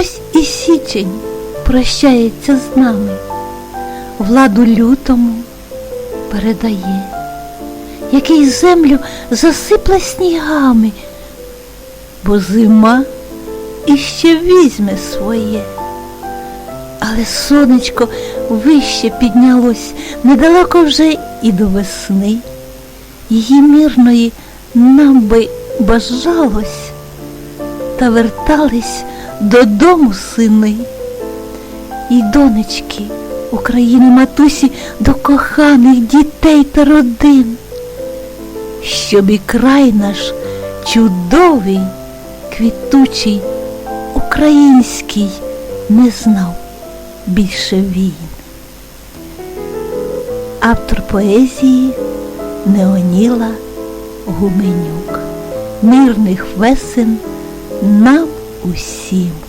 Ось і січень прощається з нами, владу лютому передає, який землю засипле снігами, бо зима іще візьме своє. Але сонечко вище піднялось недалеко вже і до весни. Її мірної нам би бажалось, та вертались додому сини. І донечки України матусі до коханих дітей та родин, щоб і край наш чудовий, квітучий, український не знав більше війн. Автор поезії Неоніла Гуменюк. Мирних весен нам o cimos.